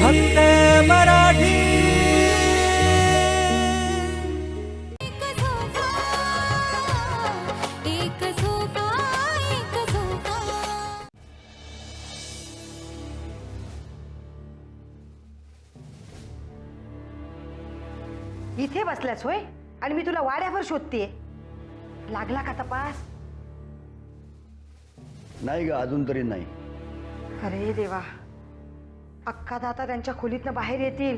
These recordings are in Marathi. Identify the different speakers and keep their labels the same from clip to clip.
Speaker 1: फक्त मराठी.
Speaker 2: इथे बसल्यास होय? आणि मी तुला वाड्याभर शोधतेय. लागला का तपास?
Speaker 3: नाही ग अजून तरी नाही.
Speaker 2: अरे देवा. अक्का दाता त्यांच्या खोलीतनं बाहेर येतील.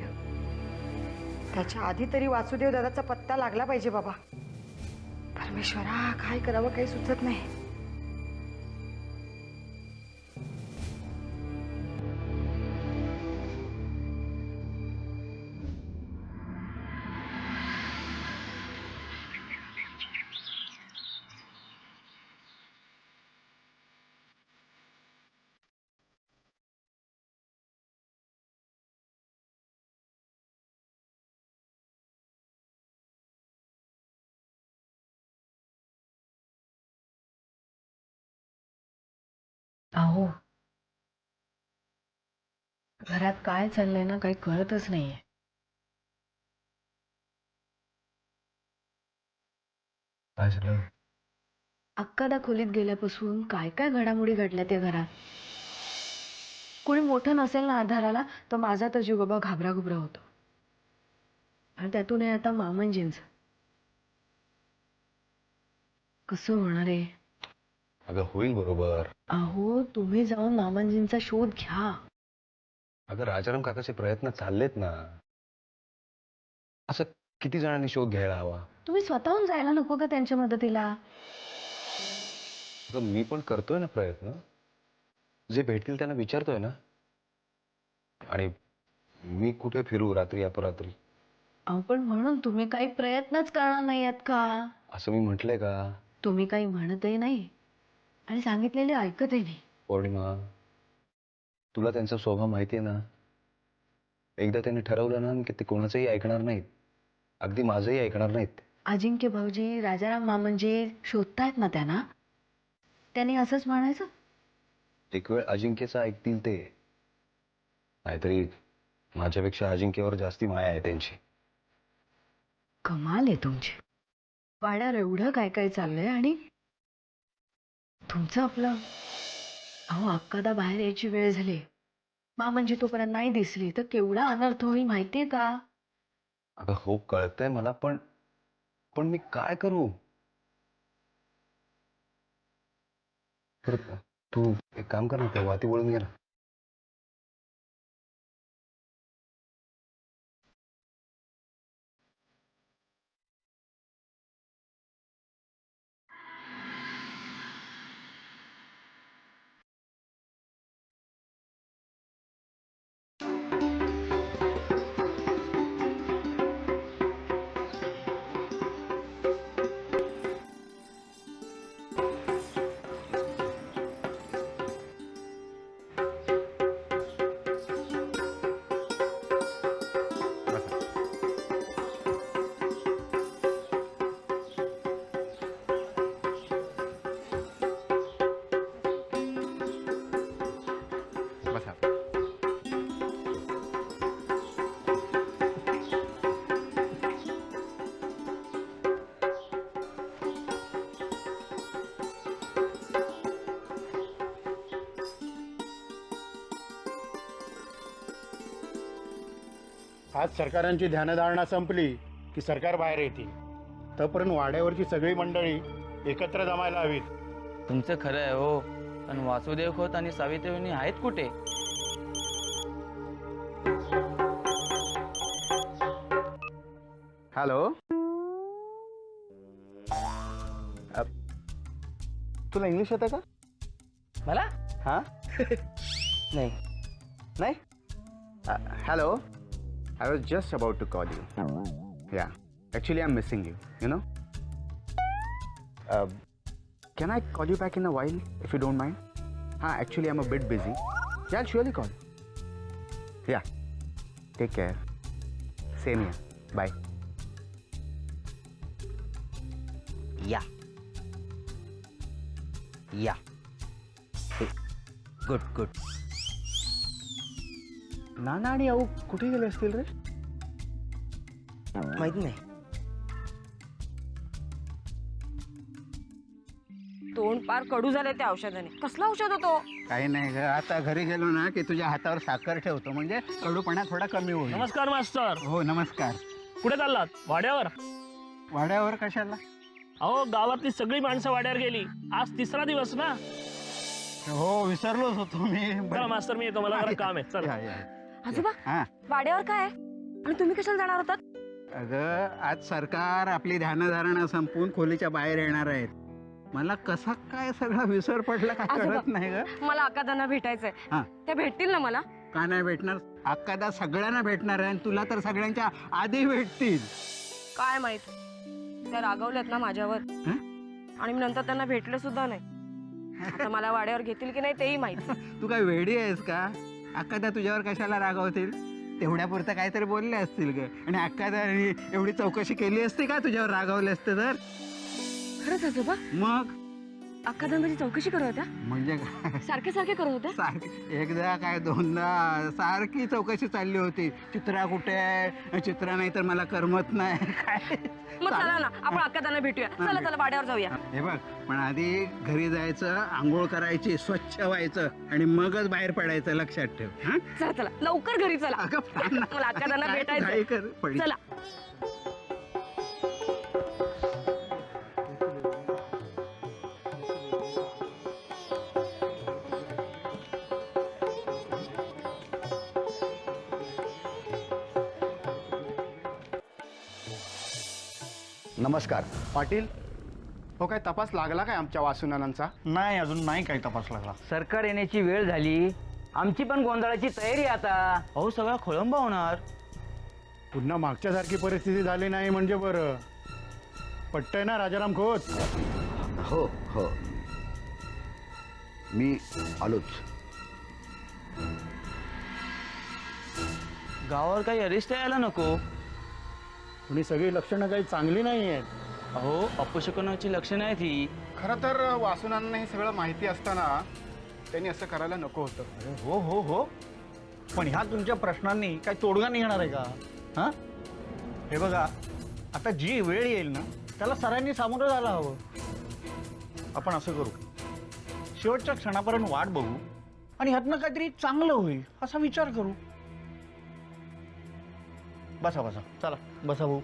Speaker 2: त्याच्या आधी तरी वासुदेव दादाचा पत्ता लागला पाहिजे बाबा. परमेश्वरा काय करावं काही सुचत नाही.
Speaker 4: अहो घरात काय चाललंय ना काही कळतच नाहीये.
Speaker 3: काय झालं?
Speaker 4: अक्कादा खोलीत गेल्यापासून काय काय घडामोडी घडल्या त्या घरात? कोणी मोठं नसेल ना आधाराला तर माझा तर जीव बाबा घाबरा घुबरा होतो. आणि त्यातून हे आता मामंजींच कसं होणार आहे
Speaker 5: अगं होईल बरोबर.
Speaker 4: अहो तुम्ही जाऊन मामंजींचा शोध घ्या.
Speaker 5: अगं राजाराम काकाचे प्रयत्न चाललेत ना. असं किती जणांनी शोध घ्यायला हवा?
Speaker 4: तुम्ही स्वतःहून जायला नको का त्यांच्या मदतीला.
Speaker 5: अगं मी पण करतोय ना प्रयत्न. जे भेटतील त्यांना विचारतोय ना. आणि मी कुठे फिरू रात्री अपरात्री?
Speaker 4: अहो पण म्हणून तुम्ही काही प्रयत्नच करणार नाही आहेत का?
Speaker 5: असं मी म्हटलंय का?
Speaker 4: तुम्ही काही म्हणतही नाही. आणि सांगितलेले ऐकतही नाही.
Speaker 5: पौर्णिमा तुला त्यांचा स्वभाव माहिती आहे ना? एकदा त्यांनी ठरवलं ना की ते कोणाचंही ऐकणार नाहीत. अगदी माझंही ऐकणार नाहीत.
Speaker 4: अजिंक्य भाऊजी राजाराम मामंजी शोधतायत ना त्यांना? त्यांनी असंच म्हणायचं?
Speaker 5: एक वेळ अजिंक्यचं ऐकतील ते. नाहीतरी माझ्यापेक्षा अजिंक्यवर जास्ती माया आहे त्यांची.
Speaker 4: कमाल आहे तुमची. वाड्यावर एवढं काय काय चाललंय आणि तुमचं आपलं? अहो अक्कादा बाहेर यायची वेळ झाली. मा म्हणजे तोपर्यंत नाही दिसली. तर केवढा अनर्थ होईल माहितीये का?
Speaker 5: अगं हो कळतंय मला पण पण मी काय करू? बरं, तू एक काम कर ना तेव्हा ती वळून घे ना.
Speaker 6: आज सरकारांची ध्यानधारणा संपली की सरकार बाहेर येतील. तोपर्यंत वाड्यावरची सगळी मंडळी एकत्र जमायला हवीत.
Speaker 7: तुमचं खरं आहे हो. पण वासुदेव खोत आणि सावित्रीवहिनी आहेत कुठे?
Speaker 5: हॅलो? तुला इंग्लिश येतं का?
Speaker 7: मला?
Speaker 5: हा?
Speaker 7: नाही.
Speaker 5: नाही? Hello? I was just about to call you. Oh, yeah. Actually, I'm missing you, you know? Uh, can I call you back in a while, if you don't mind? Huh, actually, I'm a bit busy. Yeah, I'll surely call. Yeah. Take care. Same here.
Speaker 8: Bye. Yeah. Yeah. Good, good.
Speaker 9: नाना आणि आऊ कुठे गेले असतील रे?
Speaker 10: माहीत नाही.
Speaker 11: तोंड पार कडू झाले त्या औषधाने. कसला औषध होतो?
Speaker 9: काही नाही ग आता घरी गेलो ना की तुझ्या हातावर साखर ठेवतो म्हणजे कडूपणा थोडा कमी होईल.
Speaker 1: नमस्कार मास्टर.
Speaker 9: हो नमस्कार.
Speaker 1: कुठे चाललात? वाड्यावर?
Speaker 9: वाड्यावर कशाला?
Speaker 1: अहो गावातली सगळी माणसं वाड्यावर गेली. आज तिसरा दिवस ना?
Speaker 9: हो विसरलोच होतो मी.
Speaker 1: चला मास्टर मी येतो. मला जरा काम आहे. चल.
Speaker 9: या, या.
Speaker 11: आजोबा
Speaker 9: हा.
Speaker 11: वाड्यावर काय आहे? आणि तुम्ही कशाला जाणार होतात?
Speaker 9: अगं आज सरकार आपली ध्यानधारणा संपवून खोलीच्या बाहेर येणार आहेत. मला कसा काय सगळा विसर पडला काय
Speaker 11: आजोबा.
Speaker 9: कळत नाही ग.
Speaker 11: मला अकादांना भेटायचंय.
Speaker 9: हा.
Speaker 11: त्या भेटतील ना मला?
Speaker 9: का नाही भेटणार? अक्कादा सगळ्यांना भेटणार आहे आणि तुला तर सगळ्यांच्या आधी भेटतील.
Speaker 11: काय माहीत? त्या रागवल्यात ना माझ्यावर.
Speaker 9: हं?
Speaker 11: आणि मी नंतर त्यांना भेटले सुद्धा नाही. आता मला वाड्यावर घेतील की नाही तेही माहीत.
Speaker 9: तू काय वेडी आहेस का? अक्कादा तुझ्यावर कशाला रागवतील? तेवढ्यापुरतं काहीतरी बोलले असतील ग. आणि अक्कादानी एवढी चौकशी केली असती का तुझ्यावर रागवले असते तर?
Speaker 11: खरंच आजोबा?
Speaker 9: मग?
Speaker 11: अक्कादांची चौकशी करत होत्या?
Speaker 9: म्हणजे काय
Speaker 11: सारखे सारखे करत होत्या?
Speaker 9: सारखी एकदा काय दोनदा सारखी चौकशी चालली होती. चित्रा कुठे आहे? चित्रा नाही तर मला करमत नाही. काय?
Speaker 11: मग चला ना आपण अक्कादांना भेटूया. चला चला वाड्यावर जाऊया.
Speaker 9: हे बघ पण आधी घरी जायचं आंघोळ करायची स्वच्छ व्हायचं आणि मगच बाहेर पडायचं लक्षात ठेव. हं?
Speaker 11: चला चला लवकर घरी चला.
Speaker 9: अगं, पण ना.
Speaker 11: मला अक्कादांना
Speaker 9: काय
Speaker 11: भेटायचं
Speaker 9: कर.
Speaker 11: चला.
Speaker 3: नमस्कार.
Speaker 6: पाटील हो काय तपास लागला काय आमच्या वासुनानांचा?
Speaker 12: नाही अजून नाही काही तपास लागला.
Speaker 10: सरकार येण्याची वेळ झाली. आमची पण गोंधळाची तयारी आता.
Speaker 7: अहो सगळा खोळंबा होणार.
Speaker 6: पुन्हा मागच्यासारखी परिस्थिती झाली नाही म्हणजे बरं. पट्टय ना राजाराम खोत?
Speaker 3: हो हो. मी आलोच.
Speaker 7: गावावर काही अरिस्ट यायला नको.
Speaker 6: आणि सगळी लक्षणं काही चांगली नाही आहेत
Speaker 7: अहो अपशकुनाची लक्षणं आहेत ही.
Speaker 6: खरं तर वासुनांना हे सगळं माहिती असताना त्यांनी असं करायला नको होतं.
Speaker 12: अरे हो हो हो. पण ह्या तुमच्या प्रश्नांनी काय तोडगा निघणार आहे का? हां? हे बघा आता जी वेळ येईल ना त्याला सरांनी सामोरं जायला हवं. आपण असं करू. शेवटच्या क्षणापर्यंत वाट बघू आणि ह्यातनं काहीतरी चांगलं होईल असा विचार करू. बसा बसा. चला. बसा भाऊ.